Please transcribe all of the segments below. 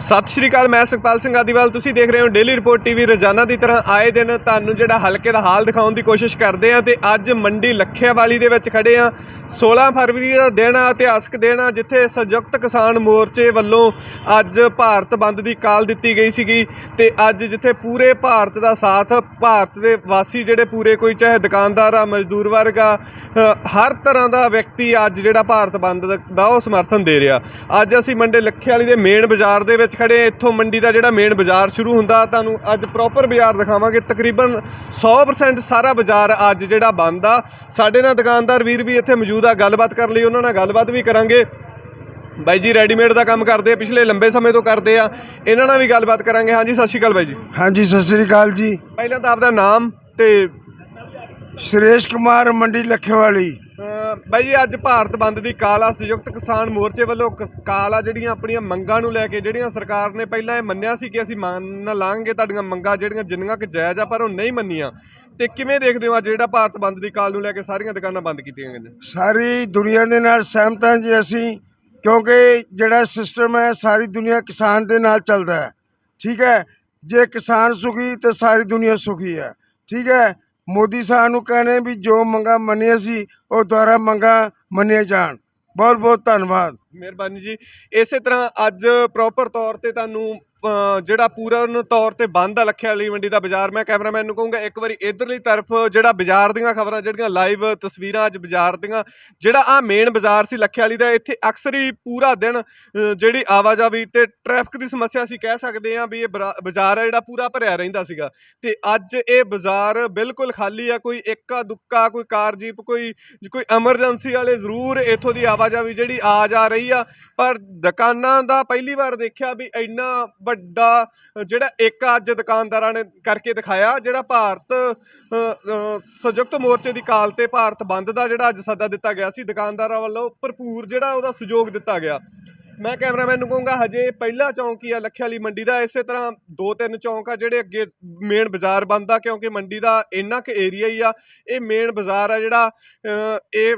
ਸਤਿ ਸ਼੍ਰੀ ਅਕਾਲ, ਮੈਂ ਸੁਖਪਾਲ ਸਿੰਘ ਆਦੀਵਾਲ। ਤੁਸੀਂ ਦੇਖ ਰਹੇ ਹੋ ਡੇਲੀ ਰਿਪੋਰਟ ਟੀਵੀ ਰੋਜ਼ਾਨਾ ਦੀ ਤਰ੍ਹਾਂ ਆਏ ਦਿਨ ਤੁਹਾਨੂੰ ਜਿਹੜਾ ਹਲਕੇ ਦਾ ਹਾਲ ਦਿਖਾਉਣ ਦੀ ਕੋਸ਼ਿਸ਼ ਕਰਦੇ ਆ ਤੇ ਅੱਜ ਮੰਡੀ ਲੱਖਿਆਵਾਲੀ ਦੇ ਵਿੱਚ ਖੜੇ ਆ 16 ਫਰਵਰੀ ਦਾ ਦਿਨ ਆ, ਇਤਿਹਾਸਕ ਦਿਨ ਆ, ਜਿੱਥੇ ਸੰਯੁਕਤ ਕਿਸਾਨ ਮੋਰਚੇ ਵੱਲੋਂ ਅੱਜ ਭਾਰਤ ਬੰਦ ਦੀ ਕਾਲ ਦਿੱਤੀ ਗਈ ਸੀਗੀ ਤੇ ਅੱਜ ਜਿੱਥੇ ਪੂਰੇ ਭਾਰਤ ਦਾ ਸਾਥ, ਭਾਰਤ ਦੇ ਵਾਸੀ ਜਿਹੜੇ ਪੂਰੇ ਕੋਈ ਚਾਹੇ ਦੁਕਾਨਦਾਰ ਆ, ਮਜ਼ਦੂਰ ਵਰਗ ਆ ਹਰ ਤਰ੍ਹਾਂ ਦਾ ਵਿਅਕਤੀ ਅੱਜ ਜਿਹੜਾ ਭਾਰਤ ਬੰਦ ਦਾ- ਉਹ ਸਮਰਥਨ ਦੇ ਰਿਹਾ। ਅੱਜ ਅਸੀਂ ਮੰਡੀ ਲੱਖਿਆਲੀ ਦੇ ਮੇਨ ਬਾਜ਼ਾਰ ਦੇ ਵਿੱਚ ਖੜੇ ਹਾਂ। ਇੱਥੋਂ ਮੰਡੀ ਦਾ ਜਿਹੜਾ ਮੇਨ ਬਾਜ਼ਾਰ ਸ਼ੁਰੂ ਹੁੰਦਾ ਤੁਹਾਨੂੰ ਅੱਜ ਪ੍ਰੋਪਰ ਬਾਜ਼ਾਰ ਦਿਖਾਵਾਂਗੇ। ਤਕਰੀਬਨ 100% ਸਾਰਾ ਬਾਜ਼ਾਰ ਅੱਜ ਜਿਹੜਾ ਬੰਦ ਆ। ਸਾਡੇ ਨਾਲ ਦੁਕਾਨਦਾਰ ਵੀਰ ਵੀ ਇੱਥੇ ਮੌਜੂਦ ਆ ਗੱਲਬਾਤ ਕਰ ਲਈ ਉਹਨਾਂ ਨਾਲ ਗੱਲਬਾਤ ਵੀ ਕਰਾਂਗੇ। ਬਾਈ ਜੀ ਰੈਡੀਮੇਡ ਦਾ ਕੰਮ ਕਰਦੇ ਆ ਪਿਛਲੇ ਲੰਬੇ ਸਮੇਂ ਤੋਂ ਕਰਦੇ ਆ। ਇਹਨਾਂ ਨਾਲ ਵੀ ਗੱਲਬਾਤ ਕਰਾਂਗੇ। ਹਾਂਜੀ ਸਤਿ ਸ਼੍ਰੀ ਅਕਾਲ ਬਾਈ ਜੀ। ਹਾਂਜੀ ਸਤਿ ਸ੍ਰੀ ਅਕਾਲ ਜੀ। ਪਹਿਲਾਂ ਤਾਂ ਆਪਦਾ ਨਾਮ ਤੇ ਸੁਰੇਸ਼ ਕੁਮਾਰ ਮੰਡੀ ਲੱਖੇਵਾਲੀ। ਬਾਈ ਜੀ, ਅੱਜ ਭਾਰਤ ਬੰਦ ਦੀ ਕਾਲ ਆ ਸੰਯੁਕਤ ਕਿਸਾਨ ਮੋਰਚੇ ਵੱਲੋਂ ਕਿਸ- ਕਾਲ ਆ ਜਿਹੜੀਆਂ ਆਪਣੀਆਂ ਮੰਗਾਂ ਨੂੰ ਲੈ ਕੇ ਜਿਹੜੀਆਂ ਸਰਕਾਰ ਨੇ ਪਹਿਲਾਂ ਇਹ ਮੰਨਿਆ ਸੀ ਕਿ ਅਸੀਂ ਮੰਨ ਲਾਂਗੇ ਤੁਹਾਡੀਆਂ ਮੰਗਾਂ, ਜਿਹੜੀਆਂ ਜਿੰਨੀਆਂ ਕਿ ਜਾਇਜ਼ ਆ ਪਰ ਉਹ ਨਹੀਂ ਮੰਨੀਆਂ। ਤੇ ਕਿਵੇਂ ਦੇਖਦੇ ਹੋ ਅੱਜ ਜਿਹੜਾ ਭਾਰਤ ਬੰਦ ਦੀ ਕਾਲ ਨੂੰ ਲੈ ਕੇ ਸਾਰੀਆਂ ਦੁਕਾਨਾਂ ਬੰਦ ਕੀਤੀਆਂ ਗਈਆਂ ਸਾਰੀ ਦੁਨੀਆ ਦੇ ਨਾਲ ਸਹਿਮਤ ਹਾਂ ਜੀ ਅਸੀਂ, ਕਿਉਂਕਿ ਜਿਹੜਾ ਸਿਸਟਮ ਹੈ ਸਾਰੀ ਦੁਨੀਆ ਕਿਸਾਨ ਦੇ ਨਾਲ ਚੱਲਦਾ ਹੈ। ਠੀਕ ਹੈ, ਜੇ ਕਿਸਾਨ ਸੁਖੀ ਤੇ ਸਾਰੀ ਦੁਨੀਆ ਸੁਖੀ ਹੈ। ਠੀਕ ਹੈ ਮੋਦੀ ਸਾਹਿਬ ਨੂੰ ਕਹਿੰਦੇ ਵੀ ਜੋ ਮੰਗਾ ਮੰਨੀਆਂ ਸੀ, ਉਹ ਦੁਆਰਾ ਮੰਗਾ ਮੰਨੀਆਂ ਜਾਣ। ਬਹੁਤ ਬਹੁਤ ਧੰਨਵਾਦ। ਮਿਹਰਬਾਨੀ ਜੀ। ਇਸੇ ਤਰ੍ਹਾਂ ਅੱਜ ਪ੍ਰੋਪਰ ਤੌਰ ਤੇ ਤੁਹਾਨੂੰ ਜਿਹੜਾ ਪੂਰਨ ਤੌਰ ਤੇ ਬੰਦ ਆ ਲੱਖਿਆ ਵਾਲੀ ਮੰਡੀ ਦਾ ਬਾਜ਼ਾਰ, ਮੈਂ ਕੈਮਰਾਮੈਨ ਨੂੰ ਕਹੂੰਗਾ, ਇੱਕ ਵਾਰੀ ਇਧਰਲੀ ਤਰਫ ਜਿਹੜਾ ਬਾਜ਼ਾਰ ਦੀਆਂ ਖਬਰਾਂ, ਜਿਹੜੀਆਂ ਲਾਈਵ ਤਸਵੀਰਾਂ ਅੱਜ ਬਾਜ਼ਾਰ ਦੀਆਂ, ਜਿਹੜਾ ਆ ਮੇਨ ਬਾਜ਼ਾਰ ਸੀ ਲੱਖਿਆ ਵਾਲੀ ਦਾ, ਇੱਥੇ ਅਕਸਰ ਹੀ ਪੂਰਾ ਦਿਨ ਜਿਹੜੀ ਆਵਾਜਾਈ ਤੇ ਟ੍ਰੈਫਿਕ ਦੀ ਸਮੱਸਿਆ ਅਸੀਂ ਕਹਿ ਸਕਦੇ ਹਾਂ ਵੀ ਇਹ ਬਰਾ- ਬਾਜ਼ਾਰ ਆ ਜਿਹੜਾ ਪੂਰਾ ਭਰਿਆ ਰਹਿੰਦਾ ਸੀਗਾ। ਤੇ ਅੱਜ ਇਹ ਬਾਜ਼ਾਰ ਬਿਲਕੁਲ ਖਾਲੀ ਆ, ਕੋਈ ਇੱਕਾ ਦੁੱਕਾ, ਕੋਈ ਕਾਰ ਜੀਪ, ਕੋਈ ਕੋਈ ਐਮਰਜੈਂਸੀ ਵਾਲੇ ਜ਼ਰੂਰ ਇੱਥੋਂ ਦੀ ਆਵਾਜਾਈ ਜਿਹੜੀ ਆ ਜਾ ਰਹੀ ਆ। ਪਰ ਦੁਕਾਨਾਂ ਦਾ ਪਹਿਲੀ ਵਾਰ ਦੇਖਿਆ ਵੀ ਇੰਨਾ ਵੱਡਾ, ਜਿਹੜਾ ਇੱਕ ਅੱਜ ਦੁਕਾਨਦਾਰਾਂ ਨੇ ਕਰਕੇ ਦਿਖਾਇਆ, ਜਿਹੜਾ ਭਾਰਤ ਸੰਯੁਕਤ ਮੋਰਚੇ ਦੀ ਕਾਲ ਤੇ ਭਾਰਤ ਬੰਦ ਦਾ ਜਿਹੜਾ ਅੱਜ ਸੱਦਾ ਦਿੱਤਾ ਗਿਆ ਸੀ, ਦੁਕਾਨਦਾਰਾਂ ਵੱਲੋਂ ਭਰਪੂਰ ਜਿਹੜਾ ਉਹਦਾ ਸਹਿਯੋਗ ਦਿੱਤਾ ਗਿਆ। ਮੈਂ ਕੈਮਰਾਮੈਨ ਨੂੰ ਕਹੂੰਗਾ, ਹਜੇ ਪਹਿਲਾ ਚੌਂਕ ਹੀ ਆ ਲੱਖਿਆ ਵਾਲੀ ਮੰਡੀ ਦਾ, ਇਸੇ ਤਰ੍ਹਾਂ ਦੋ ਤਿੰਨ ਚੌਂਕ ਆ ਜਿਹੜੇ ਅੱਗੇ ਮੇਨ ਬਾਜ਼ਾਰ ਬੰਦ ਆ, ਕਿਉਂਕਿ ਮੰਡੀ ਦਾ ਇੰਨਾ ਕੁ ਏਰੀਆ ਹੀ ਆ। ਇਹ ਮੇਨ ਬਾਜ਼ਾਰ ਆ ਜਿਹੜਾ ਇਹ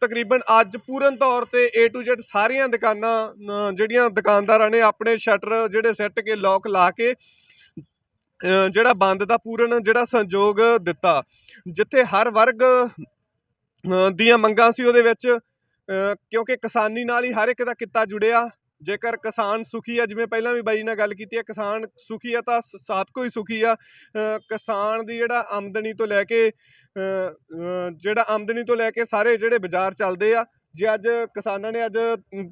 ਤਕਰੀਬਨ ਅੱਜ ਪੂਰਨ ਤੌਰ ਤੇ A to Z ਸਾਰੀਆਂ ਦੁਕਾਨਾਂ ਜਿਹੜੀਆਂ ਦੁਕਾਨਦਾਰਾਂ ਨੇ ਆਪਣੇ ਸ਼ਟਰ ਜਿਹੜੇ ਸੈੱਟ ਕੇ ਲੋਕ ਲਾ ਕੇ ਜਿਹੜਾ ਬੰਦ ਦਾ ਪੂਰਨ ਜਿਹੜਾ ਸੰਯੋਗ ਦਿੱਤਾ, ਜਿੱਥੇ ਹਰ ਵਰਗ ਦੀਆਂ ਮੰਗਾਂ ਸੀ ਉਹਦੇ ਵਿੱਚ ਕਿਉਂਕਿ ਕਿਸਾਨੀ ਨਾਲ ਹੀ ਹਰ ਇੱਕ ਦਾ ਕਿੱਤਾ ਜੁੜਿਆ ਜੇਕਰ ਕਿਸਾਨ ਸੁਖੀ ਆ, ਜਿਵੇਂ ਪਹਿਲਾਂ ਵੀ ਬਾਈ ਨਾਲ ਗੱਲ ਕੀਤੀ ਹੈ ਕਿਸਾਨ ਸੁਖੀ ਆ ਤਾਂ ਸ- ਸਾਥ ਕੋਈ ਸੁਖੀ ਆ ਕਿਸਾਨ ਦੀ ਜਿਹੜਾ ਆਮਦਨੀ ਤੋਂ ਲੈ ਕੇ ਜਿਹੜਾ ਆਮਦਨੀ ਤੋਂ ਲੈ ਕੇ ਸਾਰੇ ਜਿਹੜੇ ਬਾਜ਼ਾਰ ਚੱਲਦੇ ਆ, ਜੇ ਅੱਜ ਕਿਸਾਨਾਂ ਨੇ ਅੱਜ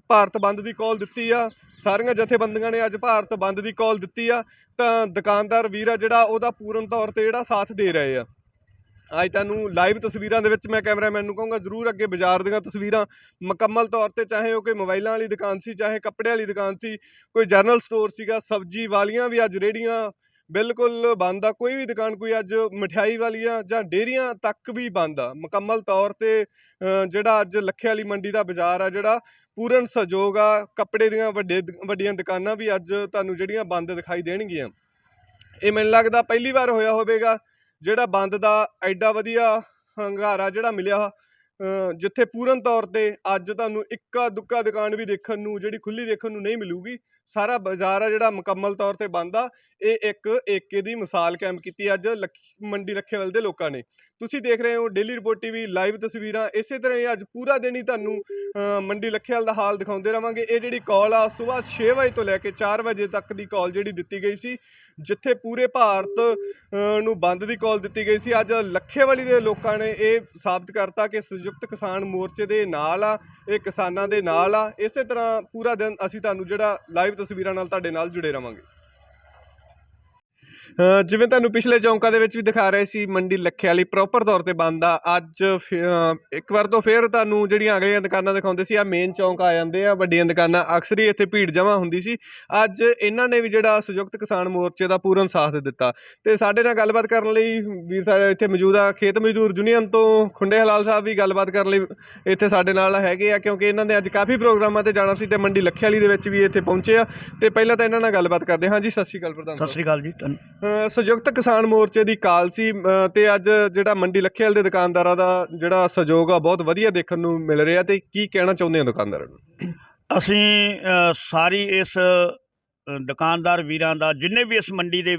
ਭਾਰਤ ਬੰਦ ਦੀ ਕਾਲ ਦਿੱਤੀ ਆ, ਸਾਰੀਆਂ ਜਥੇਬੰਦੀਆਂ ਨੇ ਅੱਜ ਭਾਰਤ ਬੰਦ ਦੀ ਕਾਲ ਦਿੱਤੀ ਆ, ਤਾਂ ਦੁਕਾਨਦਾਰ ਵੀਰ ਆ ਜਿਹੜਾ ਉਹਦਾ ਪੂਰਨ ਤੌਰ ਤੇ ਜਿਹੜਾ ਸਾਥ ਦੇ ਰਹੇ ਆ। ਅੱਜ ਤੁਹਾਨੂੰ ਲਾਈਵ ਤਸਵੀਰਾਂ ਦੇ ਵਿੱਚ ਮੈਂ ਕੈਮਰਾਮੈਨ ਨੂੰ ਕਹੂੰਗਾ, ਜਰੂਰ ਅੱਗੇ ਬਾਜ਼ਾਰ ਦੀਆਂ ਤਸਵੀਰਾਂ, ਮੁਕੰਮਲ ਤੌਰ ਤੇ ਚਾਹੇ ਉਹ ਕੋਈ ਮੋਬਾਈਲਾਂ ਵਾਲੀ ਦੁਕਾਨ ਸੀ, ਚਾਹੇ ਕੱਪੜਿਆਂ ਵਾਲੀ ਦੁਕਾਨ ਸੀ, ਕੋਈ ਜਨਰਲ ਸਟੋਰ ਸੀਗਾ, ਸਬਜ਼ੀ ਵਾਲੀਆਂ ਵੀ ਅੱਜ ਰੇੜੀਆਂ ਬਿਲਕੁਲ ਬੰਦ ਆ, ਕੋਈ ਵੀ ਦੁਕਾਨ ਕੋਈ ਅੱਜ ਮਠਿਆਈ ਵਾਲੀਆਂ ਜਾਂ ਡੇਰੀਆਂ ਤੱਕ ਵੀ ਬੰਦ ਆ। ਮੁਕੰਮਲ ਤੌਰ ਤੇ ਜਿਹੜਾ ਅੱਜ ਲੱਖੇ ਵਾਲੀ ਮੰਡੀ ਦਾ ਬਾਜ਼ਾਰ ਆ, ਜਿਹੜਾ ਪੂਰਨ ਸਹਿਯੋਗ ਆ, ਕੱਪੜੇ ਦੀਆਂ ਵੱਡੇ ਵੱਡੀਆਂ ਦੁਕਾਨਾਂ ਵੀ ਅੱਜ ਤੁਹਾਨੂੰ ਜਿਹੜੀਆਂ ਬੰਦ ਦਿਖਾਈ ਦੇਣਗੀਆਂ। ਇਹ ਮੈਨੂੰ ਲੱਗਦਾ ਪਹਿਲੀ ਵਾਰ ਹੋਇਆ ਹੋਵੇਗਾ। ਜਿਹੜਾ ਬੰਦ ਦਾ ਐਡਾ ਵਧੀਆ ਹੰਗਾਰਾ ਜਿਹੜਾ ਮਿਲਿਆ ਅ, ਜਿੱਥੇ ਪੂਰਨ ਤੌਰ ਤੇ ਅੱਜ ਤੁਹਾਨੂੰ ਇੱਕਾ ਦੁੱਕਾ ਦੁਕਾਨ ਵੀ ਦੇਖਣ ਨੂੰ ਜਿਹੜੀ ਖੁੱਲੀ ਦੇਖਣ ਨੂੰ ਨਹੀਂ ਮਿਲੂਗੀ ਸਾਰਾ ਬਾਜ਼ਾਰ ਆ ਜਿਹੜਾ ਮੁਕੰਮਲ ਤੌਰ ਤੇ ਬੰਦ ਆ ਇਹ ਇੱਕ ਏਕੇ ਦੀ ਮਿਸਾਲ ਕਾਇਮ ਕੀਤੀ ਅੱਜ ਲੱਖੀ ਮੰਡੀ ਲੱਖੇਵਾਲ ਦੇ ਲੋਕਾਂ ਨੇ। ਤੁਸੀਂ ਦੇਖ ਰਹੇ ਹੋ ਡੇਲੀ ਰਿਪੋਰਟ ਟੀਵੀ ਲਾਈਵ ਤਸਵੀਰਾਂ। ਇਸੇ ਤਰ੍ਹਾਂ ਹੀ ਅੱਜ ਪੂਰਾ ਦਿਨ ਹੀ ਤੁਹਾਨੂੰ ਮੰਡੀ ਲੱਖੇਵਾਲ ਦਾ ਹਾਲ ਦਿਖਾਉਂਦੇ ਰਵਾਂਗੇ। ਇਹ ਜਿਹੜੀ ਕਾਲ ਆ ਸਵੇਰ 6 ਵਜੇ ਤੋਂ ਲੈ ਕੇ 4 ਵਜੇ ਤੱਕ ਦੀ ਕਾਲ ਜਿਹੜੀ ਦਿੱਤੀ ਗਈ ਸੀ, ਜਿੱਥੇ ਪੂਰੇ ਭਾਰਤ ਨੂੰ ਬੰਦ ਦੀ ਕਾਲ ਦਿੱਤੀ ਗਈ ਸੀ। ਅੱਜ ਲੱਖੇਵਾਲੀ ਦੇ ਲੋਕਾਂ ਨੇ ਇਹ ਸਾਬਤ ਕਰਤਾ ਕਿ ਸੰਯੁਕਤ ਕਿਸਾਨ ਮੋਰਚੇ ਦੇ ਨਾਲ ਆ, ਇਹ ਕਿਸਾਨਾਂ ਦੇ ਨਾਲ ਆ। ਇਸੇ ਤਰ੍ਹਾਂ ਪੂਰਾ ਦਿਨ ਅਸੀਂ ਤੁਹਾਨੂੰ ਜਿਹੜਾ ਲਾਈਵ ਤਸਵੀਰਾਂ ਨਾਲ ਤੁਹਾਡੇ ਨਾਲ ਜੁੜੇ ਰਵਾਂਗੇ। ਜਿਵੇਂ ਤੁਹਾਨੂੰ ਪਿਛਲੇ ਚੌਂਕਾਂ ਦੇ ਵਿੱਚ ਵੀ ਦਿਖਾ ਰਹੇ ਸੀ ਮੰਡੀ ਲੱਖੇ ਵਾਲੀ ਪ੍ਰੋਪਰ ਤੌਰ ਤੇ ਬੰਦ ਆ। ਅੱਜ ਫਿਰ, ਇੱਕ ਵਾਰ ਤੋਂ ਫੇਰ ਤੁਹਾਨੂੰ ਜਿਹੜੀਆਂ ਅਗਲੀਆਂ ਦੁਕਾਨਾਂ ਦਿਖਾਉਂਦੇ ਸੀ ਆ ਮੇਨ ਚੌਂਕ ਆ ਜਾਂਦੇ ਆ ਵੱਡੀਆਂ ਦੁਕਾਨਾਂ ਅਕਸਰ ਹੀ ਇੱਥੇ ਭੀੜ ਜਮ੍ਹਾਂ ਹੁੰਦੀ ਸੀ। ਅੱਜ ਇਹਨਾਂ ਨੇ ਵੀ ਜਿਹੜਾ ਸੰਯੁਕਤ ਕਿਸਾਨ ਮੋਰਚੇ ਦਾ ਪੂਰਨ ਸਾਥ ਦਿੱਤਾ। ਤੇ ਸਾਡੇ ਨਾਲ ਗੱਲਬਾਤ ਕਰਨ ਲਈ ਵੀਰ ਸਾਡੇ ਇੱਥੇ ਮੌਜੂਦ ਆ। ਖੇਤ ਮਜ਼ਦੂਰ ਯੂਨੀਅਨ ਤੋਂ ਖੁੰਡੇ ਹਲਾਲ ਸਾਹਿਬ ਵੀ ਗੱਲਬਾਤ ਕਰਨ ਲਈ ਇੱਥੇ ਸਾਡੇ ਨਾਲ ਹੈਗੇ ਆ ਕਿਉਂਕਿ ਇਹਨਾਂ ਨੇ ਅੱਜ ਕਾਫੀ ਪ੍ਰੋਗਰਾਮਾਂ ਤੇ ਜਾਣਾ ਸੀ ਤੇ ਮੰਡੀ ਲੱਖੇ ਵਾਲੀ ਦੇ ਵਿੱਚ ਵੀ ਇੱਥੇ ਪਹੁੰਚੇ ਆ। ਤੇ ਪਹਿਲਾਂ ਤਾਂ ਇਹਨਾਂ ਨਾਲ ਗੱਲਬਾਤ ਕਰਦੇ ਹਾਂ। ਜੀ ਸਤਿ ਸ਼੍ਰੀ ਅਕਾਲ ਪ੍ਰਧਾਨ ਸਤਿ ਸ੍ਰੀ ਅਕਾਲ ਜੀ ਸੰਯੁਕਤ ਕਿਸਾਨ ਮੋਰਚੇ ਦੀ ਕਾਲ ਸੀ ਅ, ਤੇ ਅੱਜ ਜਿਹੜਾ ਮੰਡੀ ਲੱਖੇਵਾਲ ਦੇ ਦੁਕਾਨਦਾਰਾਂ ਦਾ ਜਿਹੜਾ ਸਹਿਯੋਗ ਆ ਬਹੁਤ ਵਧੀਆ ਦੇਖਣ ਨੂੰ ਮਿਲ ਰਿਹਾ ਤੇ ਕੀ ਕਹਿਣਾ ਚਾਹੁੰਦੇ ਆ ਦੁਕਾਨਦਾਰਾਂ ਨੂੰ? ਅਸੀਂ ਸਾਰੀ ਇਸ ਦੁਕਾਨਦਾਰ ਵੀਰਾਂ ਦਾ ਜਿੰਨੇ ਵੀ ਇਸ ਮੰਡੀ ਦੇ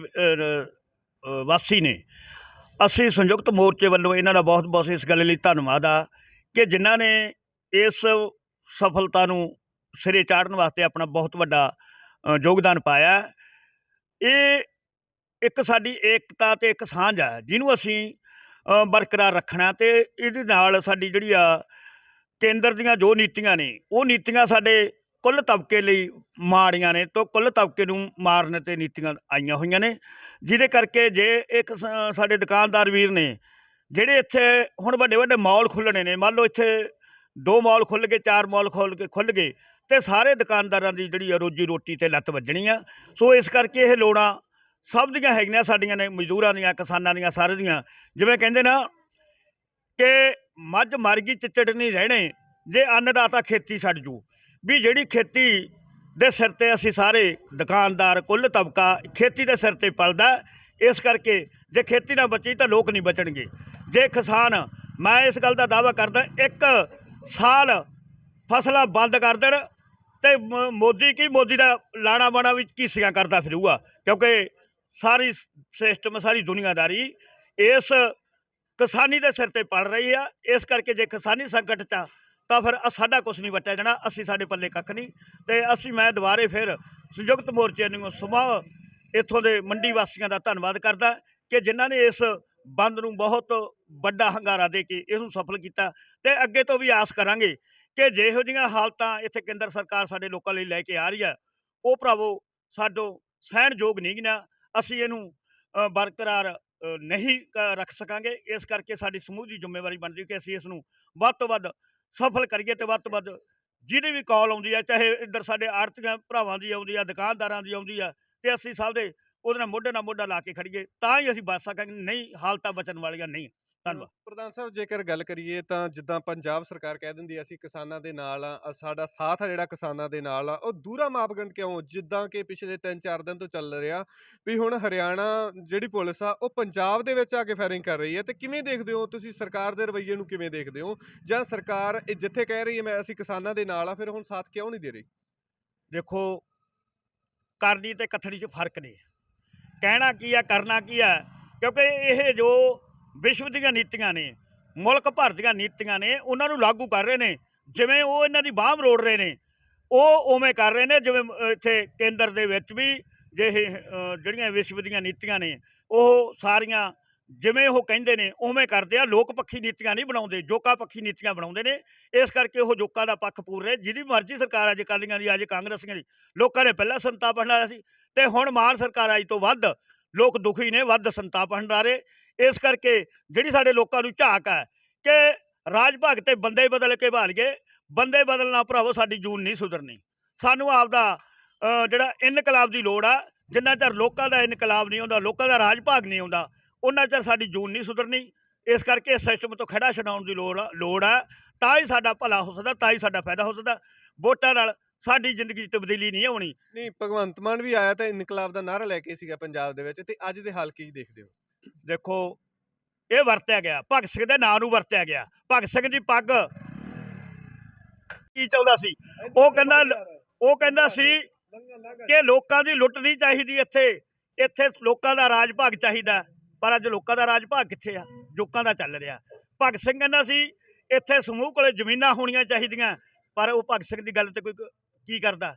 ਵਾਸੀ ਨੇ ਅਸੀਂ ਸੰਯੁਕਤ ਮੋਰਚੇ ਵੱਲੋਂ ਇਹਨਾਂ ਦਾ ਬਹੁਤ ਬਹੁਤ ਇਸ ਗੱਲ ਲਈ ਧੰਨਵਾਦ ਆ ਕਿ ਜਿਨ੍ਹਾਂ ਨੇ ਇਸ ਸਫਲਤਾ ਨੂੰ ਸਿਰੇ ਚਾੜਨ ਵਾਸਤੇ ਆਪਣਾ ਬਹੁਤ ਵੱਡਾ ਯੋਗਦਾਨ ਪਾਇਆ। ਇਹ ਇੱਕ ਸਾਡੀ ਏਕਤਾ ਤੇ ਇੱਕ ਸਾਂਝ ਆ, ਜਿਹਨੂੰ ਅਸੀਂ ਬਰਕਰਾਰ ਰੱਖਣਾ ਤੇ ਇਹਦੇ ਨਾਲ ਸਾਡੀ ਜਿਹੜੀ ਆ ਕੇਂਦਰ ਦੀਆਂ ਜੋ ਨੀਤੀਆਂ ਨੇ, ਉਹ ਨੀਤੀਆਂ ਸਾਡੇ ਕੁੱਲ ਤਬਕੇ ਲਈ ਮਾੜੀਆਂ ਨੇ ਤੋਂ ਕੁੱਲ ਤਬਕੇ ਨੂੰ ਮਾਰਨ ਤੇ ਨੀਤੀਆਂ ਆਈਆਂ ਹੋਈਆਂ ਨੇ, ਜਿਹਦੇ ਕਰਕੇ ਜੇ ਇੱਕ ਸ- ਸਾਡੇ ਦੁਕਾਨਦਾਰ ਵੀਰ ਨੇ, ਜਿਹੜੇ ਇੱਥੇ ਹੁਣ ਵੱਡੇ ਵੱਡੇ ਮਾਲ ਖੁੱਲਣੇ ਨੇ, ਮੰਨ ਲਓ ਇੱਥੇ ਦੋ ਮਾਲ ਖੁੱਲ ਗਏ, ਚਾਰ ਮਾਲ ਖੁੱਲ ਕੇ ਖੁੱਲ ਗਏ, ਤੇ ਸਾਰੇ ਦੁਕਾਨਦਾਰਾਂ ਦੀ ਜਿਹੜੀ ਆ ਰੋਜੀ ਰੋਟੀ ਤੇ ਲੱਤ ਵੱਜਣੀ ਆ, ਸੋ ਇਸ ਕਰਕੇ ਇਹ ਲੋੜਾਂ ਸਭ ਦੀਆਂ ਹੈਗੀਆਂ ਸਾਡੀਆਂ ਨੇ, ਮਜ਼ਦੂਰਾਂ ਦੀਆਂ, ਕਿਸਾਨਾਂ ਦੀਆਂ, ਸਾਰੇ ਦੀਆਂ। ਜਿਵੇਂ ਕਹਿੰਦੇ ਨਾ ਕਿ ਮੱਝ ਮਰ ਗਈ, ਚਿੱਚੜ ਨਹੀਂ ਰਹਿਣੇ, ਜੇ ਅੰਨਦਾਤਾ ਖੇਤੀ ਛੱਡ ਜੂ। ਵੀ ਜਿਹੜੀ ਖੇਤੀ ਦੇ ਸਿਰ ਤੇ ਅਸੀਂ ਸਾਰੇ ਦੁਕਾਨਦਾਰ, ਕੁੱਲ ਤਬਕਾ ਖੇਤੀ ਦੇ ਸਿਰ ਤੇ ਪਲਦਾ, ਇਸ ਕਰਕੇ ਜੇ ਖੇਤੀ ਨਾ ਬਚੀ ਤਾਂ ਲੋਕ ਨਹੀਂ ਬਚਣਗੇ। ਜੇ ਕਿਸਾਨ, ਮੈਂ ਇਸ ਗੱਲ ਦਾ ਦਾਅਵਾ ਕਰਦਾ, ਇੱਕ ਸਾਲ ਫਸਲਾਂ ਬੰਦ ਕਰ ਦੇਣ ਤੇ ਮ- ਮੋਦੀ ਕੀ ਮੋਦੀ ਦਾ ਲਾਣਾ ਬਾਣਾ ਵੀ ਕੀਸੀਆਂ ਕਰਦਾ ਫਿਰੂਗਾ, ਕਿਉਂਕਿ ਸਾਰੀ ਸਿਸਟਮ ਸਾਰੀ ਦੁਨੀਆਦਾਰੀ ਇਸ ਕਿਸਾਨੀ ਦੇ ਸਿਰ ਤੇ ਪੜ ਰਹੀ ਆ। ਇਸ ਕਰਕੇ ਜੇ ਕਿਸਾਨੀ ਸੰਕਟ ਚ ਆ, ਤਾਂ ਫਿਰ ਸਾਡਾ ਕੁਝ ਨਹੀਂ ਬਚਿਆ ਜਾਣਾ। ਅਸੀਂ ਸਾਡੇ ਪੱਲੇ ਕੱਖ ਨਹੀਂ। ਤੇ ਅਸੀਂ ਮੈਂ ਦੁਬਾਰੇ ਫਿਰ ਸੰਯੁਕਤ ਮੋਰਚੇ ਨੂੰ ਸਮੂਹ ਇੱਥੋਂ ਦੇ ਮੰਡੀ ਵਾਸੀਆਂ ਦਾ ਧੰਨਵਾਦ ਕਰਦਾ ਕਿ ਜਿਨ੍ਹਾਂ ਨੇ ਇਸ ਬੰਦ ਨੂੰ ਬਹੁਤ ਵੱਡਾ ਹੰਗਾਰਾ ਦੇ ਕੇ ਇਸ ਨੂੰ ਸਫਲ ਕੀਤਾ। ਤੇ ਅੱਗੇ ਤੋਂ ਵੀ ਆਸ ਕਰਾਂਗੇ ਕਿ ਜਿਹੋ ਜਿਹੀਆਂ ਹਾਲਤਾਂ ਇੱਥੇ ਕੇਂਦਰ ਸਰਕਾਰ ਸਾਡੇ ਲੋਕਾਂ ਲਈ ਲੈ ਕੇ ਆ ਰਹੀ ਹੈ ਉਹ ਭਰਾਵੋ ਸਾਡੋ ਸਹਿਣਯੋਗ ਨਹੀਂ ਗਿਨਾ ਅਸੀਂ ਇਹਨੂੰ ਬਰਕਰਾਰ ਨਹੀਂ ਕ- ਰੱਖ ਸਕਾਂਗੇ। ਇਸ ਕਰਕੇ ਸਾਡੀ ਸਮੂਹ ਦੀ ਜ਼ਿੰਮੇਵਾਰੀ ਬਣਦੀ ਕਿ ਅਸੀਂ ਇਸ ਨੂੰ ਵੱਧ ਤੋਂ ਵੱਧ ਸਫਲ ਕਰੀਏ ਤੇ ਵੱਧ ਤੋਂ ਵੱਧ ਜਿਹਦੀ ਵੀ ਕਾਲ ਆਉਂਦੀ ਹੈ ਚਾਹੇ ਇੱਧਰ ਸਾਡੇ ਆੜਤੀਆਂ ਭਰਾਵਾਂ ਦੀ ਆਉਂਦੀ ਆ, ਦੁਕਾਨਦਾਰਾਂ ਦੀ ਆਉਂਦੀ ਆ, ਤੇ ਅਸੀਂ ਸਭ ਦੇ ਉਹਦੇ ਨਾਲ ਮੋਢੇ ਨਾਲ ਮੋਢਾ ਲਾ ਕੇ ਖੜੀਏ, ਤਾਂ ਹੀ ਅਸੀਂ ਬਚ ਸਕਾਂਗੇ। ਨਹੀਂ, ਹਾਲਤਾਂ ਬਚਣ ਵਾਲੀਆਂ ਨਹੀਂ। ਧੰਨਵਾਦ। ਪ੍ਰਧਾਨ ਸਾਹਿਬ ਜੇਕਰ ਗੱਲ ਕਰੀਏ ਤਾਂ ਜਿੱਦਾਂ ਪੰਜਾਬ ਸਰਕਾਰ ਕਹਿ ਦਿੰਦੀ ਹੈ ਅਸੀਂ ਕਿਸਾਨਾਂ ਦੇ ਨਾਲ ਆ ਸਾਡਾ ਸਾਥ ਆ ਜਿਹੜਾ ਕਿਸਾਨਾਂ ਦੇ ਨਾਲ ਆ ਉਹ ਦੂਰਾ ਮਾਪਦੰਡ ਕਿਉਂ? ਜਿੱਦਾਂ ਕਿ ਪਿਛਲੇ 3-4 ਦਿਨ ਤੋਂ ਚੱਲ ਰਿਹਾ ਵੀ ਹੁਣ ਹਰਿਆਣਾ ਜਿਹੜੀ ਪੁਲਿਸ ਆ ਉਹ ਪੰਜਾਬ ਦੇ ਵਿੱਚ ਆ ਕੇ ਫਾਇਰਿੰਗ ਕਰ ਰਹੀ ਹੈ। ਤੇ ਕਿਵੇਂ ਦੇਖਦੇ ਹੋ ਤੁਸੀਂ ਸਰਕਾਰ ਦੇ ਰਵੱਈਏ ਨੂੰ ਕਿਵੇਂ ਦੇਖਦੇ ਹੋ? ਜਾਂ ਸਰਕਾਰ ਇਹ ਜਿੱਥੇ ਕਹਿ ਰਹੀ ਹੈ ਮੈਂ ਅਸੀਂ ਕਿਸਾਨਾਂ ਦੇ ਨਾਲ ਆ ਫਿਰ ਹੁਣ ਸਾਥ ਕਿਉਂ ਨਹੀਂ ਦੇ ਰਹੀ? ਦੇਖੋ ਕਰਨੀ ਤੇ ਕਥਨੀ 'ਚ ਫ਼ਰਕ ਨੇ ਕਹਿਣਾ ਕੀ ਆ ਕਰਨਾ ਕੀ ਆ? ਕਿਉਂਕਿ ਇਹ ਜੋ ਵਿਸ਼ਵ ਦੀਆਂ ਨੀਤੀਆਂ ਨੇ, ਮੁਲਕ ਭਰ ਦੀਆਂ ਨੀਤੀਆਂ ਨੇ, ਉਹਨਾਂ ਨੂੰ ਲਾਗੂ ਕਰ ਰਹੇ ਨੇ, ਜਿਵੇਂ ਉਹ ਇਹਨਾਂ ਦੀ ਬਾਹ ਮਰੋੜ ਰਹੇ ਨੇ, ਉਹ ਉਵੇਂ ਕਰ ਰਹੇ ਨੇ, ਜਿਵੇਂ ਇੱਥੇ ਕੇਂਦਰ ਦੇ ਵਿੱਚ ਵੀ ਜੇ ਇਹ ਜਿਹੜੀਆਂ ਵਿਸ਼ਵ ਦੀਆਂ ਨੀਤੀਆਂ ਨੇ, ਉਹ ਸਾਰੀਆਂ ਜਿਵੇਂ ਉਹ ਕਹਿੰਦੇ ਨੇ, ਉਵੇਂ ਕਰਦੇ ਆ, ਲੋਕ ਪੱਖੀ ਨੀਤੀਆਂ ਨਹੀਂ ਬਣਾਉਂਦੇ, ਜੋਕਾ ਪੱਖੀ ਨੀਤੀਆਂ ਬਣਾਉਂਦੇ ਨੇ, ਇਸ ਕਰਕੇ ਉਹ ਜੋਕਾ ਦਾ ਪੱਖ ਪੂਰ ਰਹੇ, ਜਿਹਦੀ ਮਰਜ਼ੀ ਸਰਕਾਰ ਅੱਜ ਅਕਾਲੀਆਂ ਦੀ, ਅੱਜ ਕਾਂਗਰਸੀਆਂ ਦੀ, ਲੋਕਾਂ ਨੇ ਪਹਿਲਾਂ ਸੰਤਾਪ ਹੰਡਾਇਆ ਸੀ, ਤੇ ਹੁਣ ਮਾਨ ਸਰਕਾਰ ਆਈ ਤੋਂ ਵੱਧ, ਲੋਕ ਦੁਖੀ ਨੇ, ਵੱਧ ਸੰਤਾਪ ਹੰਡਾਰੇ ਇਸ ਕਰਕੇ ਜਿਹੜੀ ਸਾਡੇ ਲੋਕਾਂ ਨੂੰ ਝਾਕ ਹੈ ਕਿ ਰਾਜ ਭਾਗ ਤੇ ਬੰਦੇ ਬਦਲ ਕੇ ਭਾਲ ਗਏ, ਬੰਦੇ ਬਦਲਣਾ ਭਰਾਵੋ ਸਾਡੀ ਜੂਨ ਨਹੀਂ ਸੁਧਰਨੀ। ਸਾਨੂੰ ਆਪਦਾ ਜਿਹੜਾ ਇਨਕਲਾਬ ਦੀ ਲੋੜ ਆ, ਜਿੰਨਾ ਚਿਰ ਲੋਕਾਂ ਦਾ ਇਨਕਲਾਬ ਨਹੀਂ ਆਉਂਦਾ, ਲੋਕਾਂ ਦਾ ਰਾਜ ਭਾਗ ਨਹੀਂ ਆਉਂਦਾ ਉਹਨਾਂ ਚਿਰ ਸਾਡੀ ਜੂਨ ਨਹੀਂ ਸੁਧਰਨੀ। ਇਸ ਕਰਕੇ ਇਸ ਸਿਸਟਮ ਤੋਂ ਖੜਾ ਛਡਾਉਣ ਦੀ ਲੋੜ ਲੋੜ ਆ, ਤਾਂ ਹੀ ਸਾਡਾ ਭਲਾ ਹੋ ਸਕਦਾ, ਤਾਂ ਹੀ ਸਾਡਾ ਫਾਇਦਾ ਹੋ ਸਕਦਾ। ਵੋਟਾਂ ਨਾਲ ਸਾਡੀ ਜ਼ਿੰਦਗੀ 'ਚ ਤਬਦੀਲੀ ਨਹੀਂ ਆਉਣੀ। ਨਹੀਂ, ਭਗਵੰਤ ਮਾਨ ਵੀ ਆਇਆ ਤਾਂ ਇਨਕਲਾਬ ਦਾ ਨਾਰਾ ਲੈ ਕੇ ਸੀਗਾ ਪੰਜਾਬ ਦੇ ਵਿੱਚ, ਤੇ ਅੱਜ ਦੇ ਹਾਲ ਕੀ ਦੇਖਦੇ ਹੋ? ਦੇਖੋ, ਇਹ ਵਰਤਿਆ ਗਿਆ। ਭਗਤ ਸਿੰਘ ਦੇ ਨਾਂ ਨੂੰ ਵਰਤਿਆ ਗਿਆ। ਭਗਤ ਸਿੰਘ ਦੀ ਪੱਗ ਕੀ ਚਾਹੁੰਦਾ ਸੀ? ਉਹ ਕਹਿੰਦਾ ਉਹ ਕਹਿੰਦਾ ਸੀ ਕਿ ਲੋਕਾਂ ਦੀ ਲੁੱਟ ਨਹੀਂ ਚਾਹੀਦੀ ਇੱਥੇ। ਇੱਥੇ ਲੋਕਾਂ ਦਾ ਰਾਜ ਭਾਗ ਚਾਹੀਦਾ। ਪਰ ਅੱਜ ਲੋਕਾਂ ਦਾ ਰਾਜ ਭਾਗ ਕਿੱਥੇ ਆ? ਲੋਕਾਂ ਦਾ ਚੱਲ ਰਿਹਾ। ਭਗਤ ਸਿੰਘ ਕਹਿੰਦਾ ਸੀ, ਇੱਥੇ ਸਮੂਹ ਕੋਲੇ ਜ਼ਮੀਨਾਂ ਹੋਣੀਆਂ ਚਾਹੀਦੀਆਂ। ਪਰ ਉਹ ਭਗਤ ਸਿੰਘ ਦੀ ਗੱਲ ਤੇ ਕੋਈ ਕੀ ਕਰਦਾ?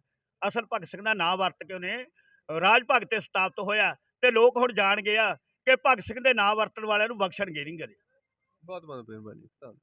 ਅਸਲ ਭਗਤ ਸਿੰਘ ਦਾ ਨਾਂ ਵਰਤ ਕੇ ਉਹਨੇ ਰਾਜ ਭਾਗ ਤੇ ਸਥਾਪਿਤ ਹੋਇਆ। ਤੇ ਲੋਕ ਹੁਣ ਜਾਣ ਗਿਆ ਕਿ ਭਗਤ ਸਿੰਘ ਦੇ ਨਾਂ ਵਰਤਣ ਵਾਲਿਆਂ ਨੂੰ ਬਖਸ਼ਣਗੇ ਨਹੀਂ ਕਦੇ। ਬਹੁਤ ਬਹੁਤ ਮਿਹਰਬਾਨੀ, ਧੰਨਵਾਦ।